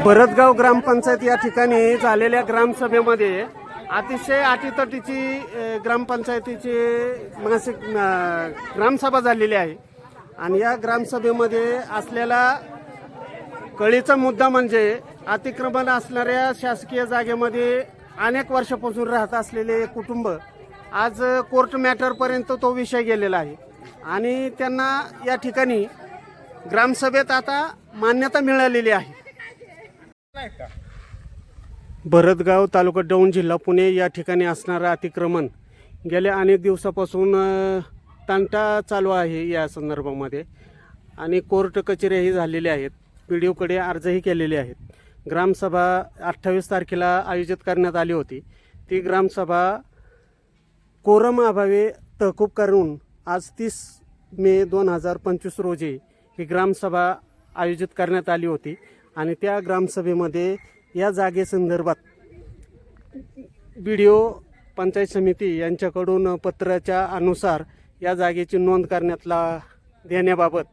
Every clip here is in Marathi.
भरतगाव ग्रामपंचायत या ठिकाणी झालेल्या ग्रामसभेमध्ये अतिशय अटीतटीची ग्रामपंचायतीची मासिक ग्रामसभा झालेली आहे. आणि या ग्रामसभेमध्ये असलेला कळीचा मुद्दा म्हणजे अतिक्रमण असणाऱ्या शासकीय जागेमध्ये अनेक वर्षापासून राहत असलेले कुटुंब आज कोर्ट मॅटरपर्यंत तो विषय गेलेला आहे. आणि त्यांना या ठिकाणी ग्रामसभेत आता मान्यता मिळालेली आहे. भरतगाव तालुका दौंड जिल्हा पुणे या ठिकाणी असणारं अतिक्रमण गेल्या अनेक दिवसापासून तांटा तंटा चालू आहे या संदर्भामध्ये आणि कोर्ट कचेऱ्याही झालेल्या आहेत. पी डी ओकडे अर्जही केलेले आहेत. ग्रामसभा अठ्ठावीस तारखेला आयोजित करण्यात आली होती. ती ग्रामसभा कोरम अभावे तहकूब करून आज तीस मे दोन हजार पंचवीस रोजी ही ग्रामसभा आयोजित करण्यात आली होती. आणि त्या ग्रामसभेमध्ये या जागेसंदर्भात बी डी ओ पंचायत समिती यांच्याकडून पत्राच्या अनुसार या जागेची नोंद करण्यातला देण्याबाबत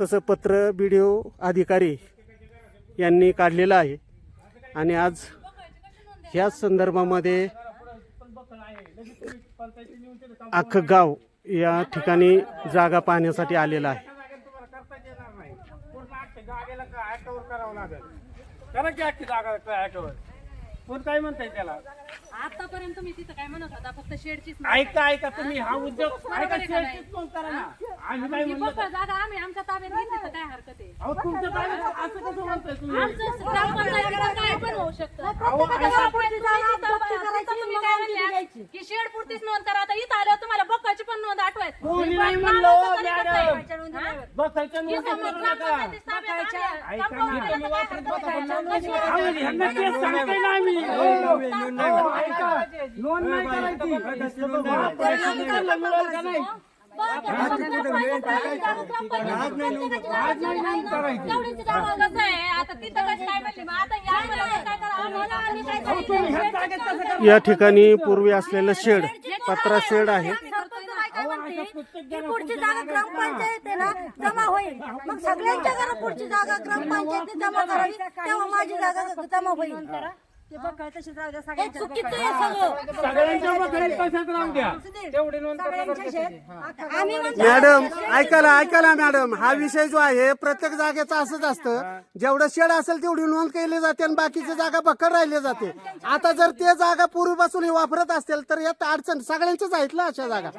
तसं पत्र बी डी ओ अधिकारी यांनी काढलेलं आहे. आणि आज ह्याच संदर्भामध्ये अख्खं गाव या ठिकाणी जागा पाहण्यासाठी आलेलं आहे. करा की अख्खी जागा ऍटोवर कोण काय म्हणताय त्याला? आतापर्यंत मी तिथं काय म्हणत होता फक्त शेडचीच ऐका ऐका तुम्ही हा उद्योग ऐका शेअरचीच नोंद करा ना? आम्ही काय म्हणलं जागा आम्ही आमच्या ताब्यात घेतली तर काय हरकत आहे? अहो तुमचं काय? असं कसं म्हणताय तुम्ही? आमचं ग्रामपंचायतीचं काय? पण होऊ शकतं. अहो, ऐका. तुम्ही काय? की शेड पुरतीच नोंद करा आता इथं आल्यावर तुम्हाला बक्काची पण नोंद नाही म्हणलं, मॅडम. हा? बसायच्या ही नोंदी करू नका ना, नाही करायची म्हणली? मग आता या आम्हाला काय करा? आम्हाला आम्ही काय अहो, तुम्ही ह्या जागेत कसं करा या ठिकाणी पूर्वी असलेलं शेड पत्रा शेड आहे ही पुढची जागा ग्रामपंचायत आहे ना जमा होईल. मग सगळ्यांच्या घरा पुढची जागा ग्रामपंचायत जमा करावी तेव्हा माझी जागा जमा होईल. हे चुकीचं आहे सगळं. सगळ्यांच्या बघायला कशात राहून द्या. तेवढी नोंद सगळ्यांचे शेत आम्ही म्हणतो मॅडम ऐकायला ऐकायला मॅडम हा विषय जो आहे प्रत्येक जागेचा असंच असतं. जेवढं शेड असेल तेवढी नोंद केली जाते आणि बाकीची जागा बक्कड राहिली जाते. आता जर ते जागा पूर्वीपासून हे वापरत असतील तर यात अडचण सगळ्यांच्याच आहेत ना अशा जागा.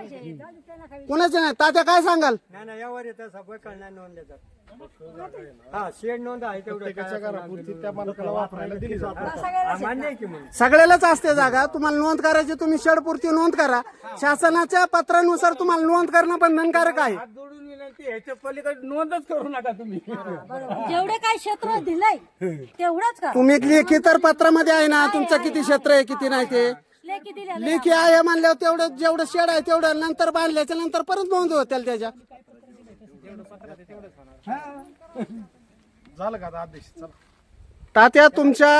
कोणाच्या नाही. तात्या काय सांगाल? नाही नाही यावर येतं सगळं कळणार नोंद देतात हा शेड नोंद आहे तेवढं त्या मालकाला वापरायला दिली मान्य आहे की मग. सगळ्यालाच असते जागा. तुम्हाला नोंद करायची तुम्ही शेड पुरती नोंद करा. शासनाच्या पत्रानुसार तुम्हाला नोंद करणं बंधनकारक आहे. हात जोडून विनंती ह्याच्या पलीकडे नोंदच करू नका तुम्ही. जेवढे काय क्षेत्र दिलंय तेवढंच का तुम्ही लेखी तर पत्रामध्ये आहे ना तुमचं किती क्षेत्र आहे किती नाही ते? लेखी लेखी आहे. म्हणल्यावर तेवढं जेवढं शेड आहे तेवढं नंतर बांधल्याच्या नंतर परत नोंद होतील त्याच्या तात्या तुमच्या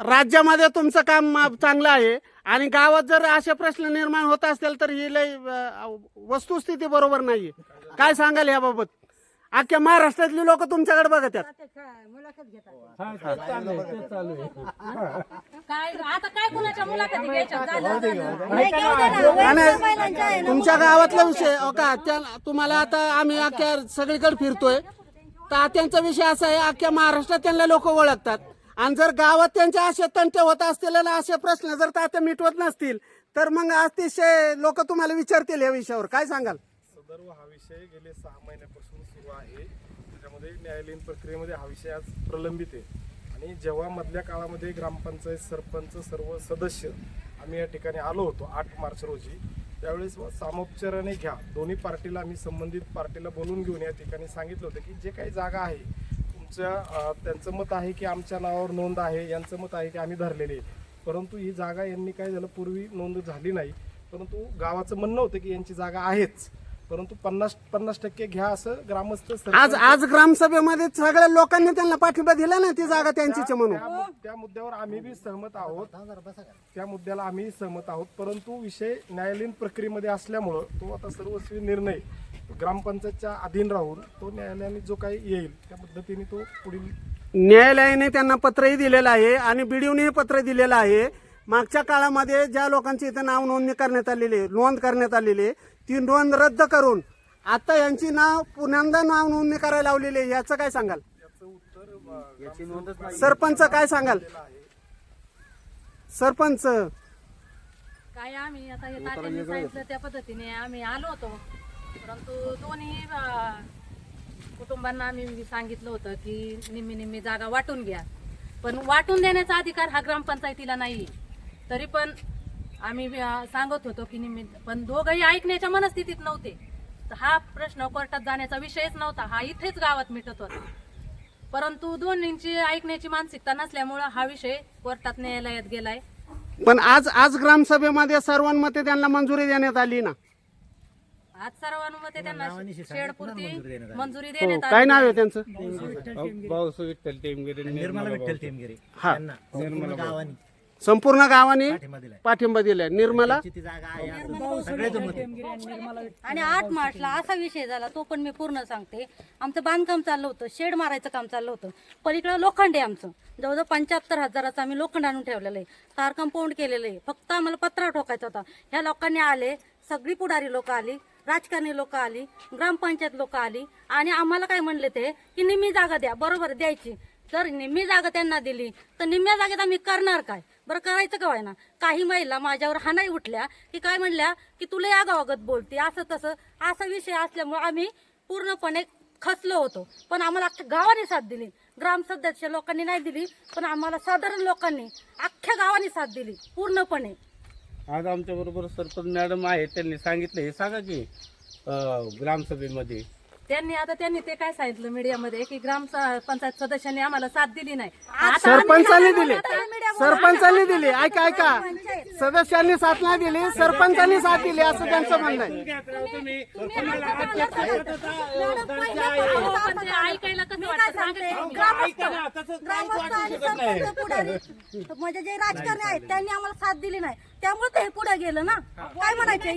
राज्यामध्ये तुमचं काम अं, चांगलं आहे. आणि गावात जर असे प्रश्न निर्माण होत असतील तर ही लय अं, वस्तुस्थिती बरोबर नाहीये. काय सांगाल याबाबत? अख्ख्या महाराष्ट्रातली लोक तुमच्याकडे बघत आहेत. काय? आता काय कुणाच्या मुलाखती घ्यायच्या? झालं आणि. तुमच्या गावातला विषय हो का? त्या तुम्हाला आता आम्ही अख्ख्या सगळीकडे फिरतोय. तात्यांचा विषय असा आहे अख्ख्या महाराष्ट्रात त्यांना लोक ओळखतात. आणि जर गावात त्यांच्या असे तंटे होत असतील आणि असे प्रश्न जर तात्या मिटवत नसतील तर मग अतिशय लोक तुम्हाला विचारतील या विषयावर. काय सांगाल? सदर्व हा विषय गेले सहा महिन्यापासून सुरू आहे. त्याच्यामध्ये न्यायालयीन प्रक्रियेमध्ये हा विषय आज प्रलंबित आहे. आणि जेव्हा मधल्या काळामध्ये ग्रामपंचायत सरपंच सर्व सदस्य आम्ही या ठिकाणी आलो होतो आठ मार्च रोजी. त्यावेळेस सामोपचाराने घ्या. दोन्ही पार्टीला आम्ही संबंधित पार्टीला बोलून घेऊन या ठिकाणी सांगितलं होतं की जे काही जागा आहे तुमच्या त्यांचं मत आहे की आमच्या नावावर नोंद आहे यांचं मत आहे की आम्ही धरलेली आहे. परंतु ही जागा यांनी काय झालं पूर्वी नोंद झाली नाही. परंतु गावाचं म्हणणं होतं की यांची जागा आहेच. परंतु पन्नास पन्नास टक्के घ्या असं ग्रामस्थ आज आज ग्रामसभेमध्ये सगळ्या लोकांनी त्यांना पाठिंबा दिला ना ती जागा त्यांचीच आहे म्हणून. त्या मु- त्या मुद्द्यावर आम्ही बी सहमत आहोत. त्या मुद्द्याला आम्ही सहमत आहोत. परंतु विषय न्यायालयीन प्रक्रियेमध्ये असल्यामुळं तो आता सर्वस्वी निर्णय ग्रामपंचायतच्या अधीन राहून तो न्यायालयाने जो काही येईल त्या पद्धतीने तो पुढील न्यायालयाने त्यांना पत्रही दिलेलं आहे आणि बीडीओने पत्र दिलेलं आहे. मागच्या काळामध्ये ज्या लोकांची इथं नाव नोंदणी करण्यात आलेली आहे नोंद करण्यात आलेली आहे ती नोंद रद्द करून आता यांची नाव पुन्यांदा नाव नोंदणी करायला लावलेली आहे याचं काय सांगाल? सरपंच काय सांगाल? सरपंच. काय आम्ही आता हे तात्यांनी सांगितलं त्या पद्धतीने आम्ही आलो होतो. परंतु दोन्ही अं, कुटुंबांना आम्ही सांगितलं होतं की निम्मी निम्मी जागा वाटून घ्या. पण वाटून देण्याचा अधिकार हा ग्रामपंचायतीला नाही तरी पण आम्ही सांगत होतो की निम्मी पण दोघंही ऐकण्याच्या मनस्थितीत नव्हते. तर हा प्रश्न कोर्टात जाण्याचा विषयच नव्हता. हा इथेच गावात मिटत होता. परंतु दोन्हींची ऐकण्याची मानसिकता नसल्यामुळं हा विषय कोर्टात न्यायालयात गेलाय. पण आज आज ग्रामसभेमध्ये सर्वांमते त्यांना मंजुरी देण्यात आली ना? आज सर्वानुमते त्यांना शेडपुरती मंजुरी हो देण्यात काय आली. नाव आहे त्यांचं? भाऊस विठ्ठल टेमगिरी. निर्मला विठ्ठल टेमगिरे हा. त्यांना संपूर्ण गावानी. संपूर्ण गावाने पाठिंबा दिलाय. निर्मला. आणि आठ मार्चला असा विषय झाला तो पण मी पूर्ण सांगते. आमचं बांधकाम चाललं होतं शेड मारायचं काम चाललं होतं. पलीकडं लोखंड आहे आमचं. जवळजवळ पंच्याहत्तर हजाराचं आम्ही लोखंड आणून ठेवलेलं आहे. तार कंपाऊंड केलेलं आहे. फक्त आम्हाला पत्रा ठोकायचा होता. ह्या लोकांनी आले सगळी पुढारी लोक आली राजकारणी लोक आली ग्रामपंचायत लोक आली आणि आम्हाला काय म्हणले ते की निम्मी जागा द्या बरोबर द्यायची. जर निम्मी जागा त्यांना दिली तर निम्म्या जागेत आम्ही करणार काय? बरं करायचं का ना काही महिला माझ्यावर हा नाही उठल्या की काय म्हणल्या की तुला या गावागत बोलते असं तसं असा विषय असल्यामुळे आम्ही पूर्णपणे खचलो होतो. पण आम्हाला अख्ख्या गावाने साथ दिली. ग्राम लोकांनी नाही दिली पण आम्हाला साधारण लोकांनी अख्ख्या गावाने साथ दिली पूर्णपणे. आज आमच्या बरोबर सरपंच मॅडम आहे त्यांनी सांगितलं हे सांगा की अं, ग्रामसभेमध्ये त्यांनी आता त्यांनी ते काय सांगितलं मीडियामध्ये की ग्राम स- पंचायत सदस्यांनी आम्हाला साथ दिली नाही. आता सरपंचांनी दिली. सरपंचांनी दिली. ऐका ऐका. सदस्यांनी साथ नाही दिली सरपंचांनी साथ दिली असं त्यांचं म्हणणं आहे. म्हणजे जे राजकारणी आहेत त्यांनी आम्हाला साथ दिली नाही. त्यामुळे ते पुढे गेलं ना? काय म्हणायचे?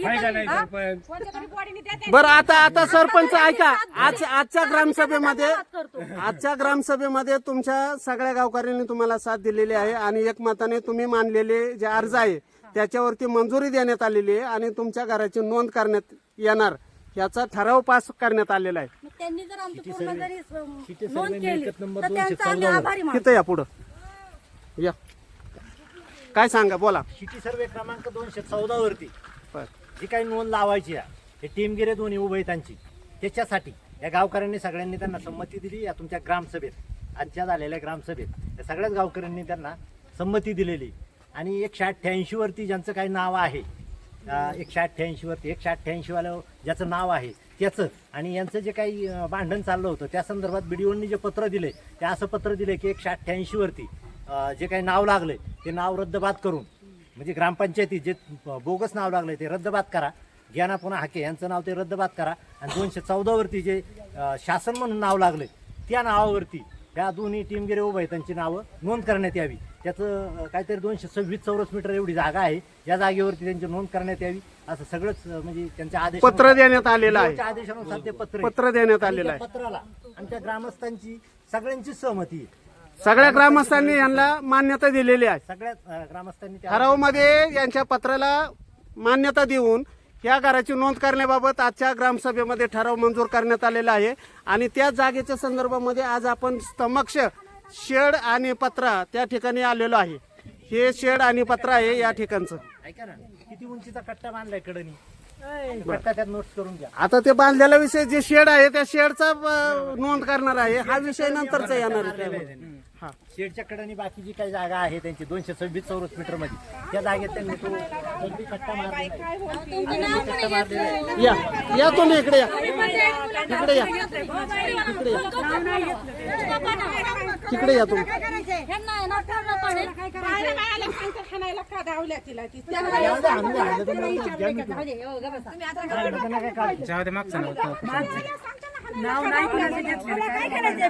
बरं आता आता सरपंच ऐका. आज आजच्या ग्रामसभेमध्ये आजच्या ग्रामसभेमध्ये तुमच्या सगळ्या गावकऱ्यांनी तुम्हाला साथ दिलेली आहे आणि एकमताने तुम्ही मानलेले जे अर्ज आहे त्याच्यावरती मंजुरी देण्यात आलेली आहे आणि तुमच्या घराची नोंद करण्यात येणार. याचा ठराव पास करण्यात आलेला आहे. मग त्यांनी जर आमची पूर्ण जरी अं, नोंद केली तर त्यांचा आम्ही आभारी मानतो. तिथं या पुढं. या. काय सांगा बोला. सिटी सर्वे क्रमांक दोनशे चौदा वरती? बरं. जी काही नोंद लावायची आहे हे टीमगिरे दोन्ही उभे त्यांची त्याच्यासाठी या गावकऱ्यांनी सगळ्यांनी त्यांना संमती दिली या तुमच्या ग्रामसभेत. आजच्या झालेल्या ग्रामसभेत. या सगळ्याच गावकऱ्यांनी त्यांना संमती दिलेली. आणि एकशे अठ्ठ्याऐंशी वरती ज्यांचं काही नाव आहे एकशे अठ्ठ्याऐंशी वरती एकशे अठ्ठ्याऐंशी वालं ज्याचं नाव आहे त्याचं आणि यांचं जे काही भांडण चाललं होतं त्या संदर्भात बीडीओंनी जे पत्र दिले ते असं पत्र दिले की एकशे अठ्ठ्याऐंशी वरती जे काही नाव लागले ते नाव रद्दबाद करून म्हणजे ग्रामपंचायतीत जे बोगस नाव लागले ते रद्दबाद करा. ज्ञाना पुन्हा हाके यांचं नाव ते रद्दबाद करा. आणि दोनशे चौदावरती जे शासन म्हणून नाव लागले त्या नावावरती त्या दोन्ही टीमगिरी उभय त्यांची नावं नोंद करण्यात यावी. त्याचं काहीतरी दोनशे सव्वीस चौरस मीटर एवढी जागा आहे. या जागेवरती त्यांची नोंद करण्यात यावी. असं सगळंच म्हणजे त्यांच्या आदेश पत्र देण्यात आलेलं आहे. आदेशानुसार ते पत्र. पत्र देण्यात आलेलं आहे. पत्राला आमच्या ग्रामस्थांची सगळ्यांची सहमती सगळ्या ग्रामस्थांनी यांना मान्यता दिलेली आहे. सगळ्या ग्रामस्थांनी ठरावमध्ये यांच्या पत्राला मान्यता देऊन या घराची नोंद करण्याबाबत आजच्या ग्रामसभेमध्ये ठराव मंजूर करण्यात आलेला आहे. आणि त्या जागेच्या संदर्भामध्ये आज आपण समक्ष शेड आणि पत्रा त्या ठिकाणी आलेलो आहे. हे शेड आणि पत्रा आहे या ठिकाणचं. ऐका ना किती उंचीचा कट्टा बांधलाय कडनी? नोट्स करून घ्या. आता ते बांधलेला विषय जे शेड आहे त्या शेडचा नोंद करणार आहे. हा विषय नंतरचा येणार आहे. हा. शेडच्या कडेने बाकी जी काही जागा आहे त्यांची दोनशे सव्वीस चौरस मीटरमध्ये. त्या जागेत त्यांनी तो कट्टा. या. या तुम्ही इकडे या. इकडे या. तिकडे या तुम्ही. नाव. नाही कोणाचं घेतलेलं. काय करायचंय?